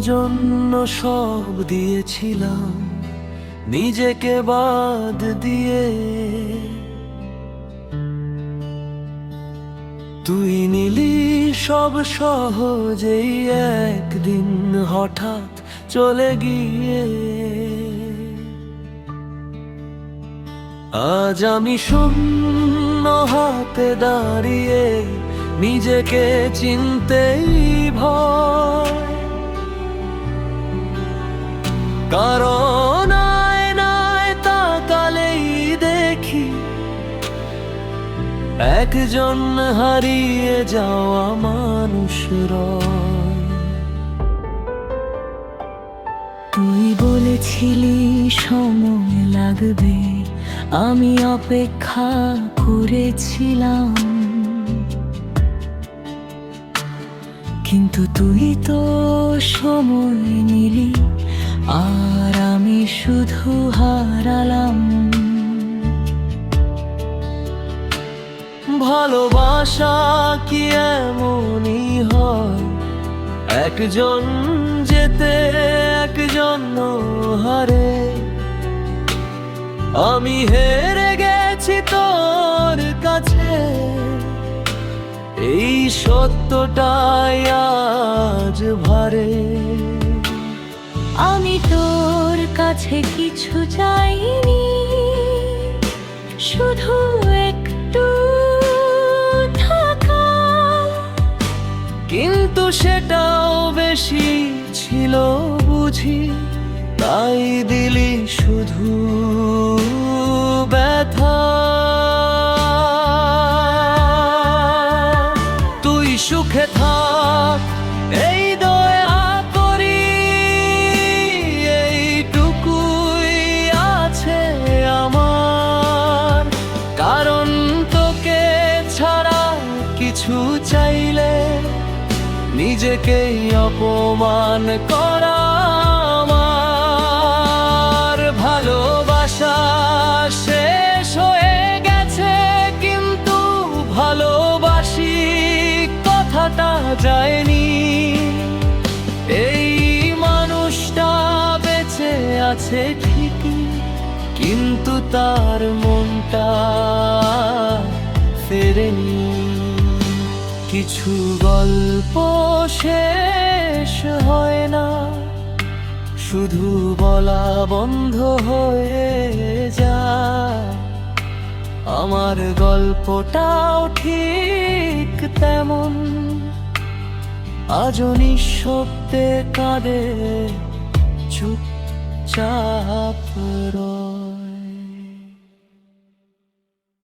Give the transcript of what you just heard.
জন্য সব দিয়েছিলাম, নিজেকে বাদ দিয়ে। তুই নিলি সব সহজেই একদিন হঠাৎ চলে গিয়ে। আজ আমি শূন্য হাতে দাঁড়িয়ে নিজেকে চিনতেই ভয়। কারণ আয়নায় তাকালেই দেখি একজন হারিয়ে যাওয়া মানুষ রয়। তুই বলেছিলি সময় লাগবে, আমি অপেক্ষা করেছিলাম। কিন্তু তুই তো সময় নিলি, আর আমি শুধু হারালাম। ভালোবাসা কি এমনই হয়? একজন যেতে একজন হারে। আমি হেরে এই সত্যটাই আজ ভারে। আমি তোর কাছে কিছু চাইনি শুধু একটু থাকা। কিন্তু সেটাও বেশি ছিল বুঝি তাই দিলি শুধু ব্যথা। সুখে থাক, এই দয়া করি, এইটুকুই আছে আমার। কারণ তোকে ছাড়া কিছু চাইলে, নিজেকেই অপমান করা যায়নি। এই মানুষটা বেঁচে আছে ঠিকই, কিন্তু তার মনটা ফেরেনি। কিছু গল্প শেষ হয় না, শুধু বলা বন্ধ হয়ে যায়। আমার গল্পটাও ঠিক তেমন আজও নিঃশব্দে কাঁদে চুপচাপ রয়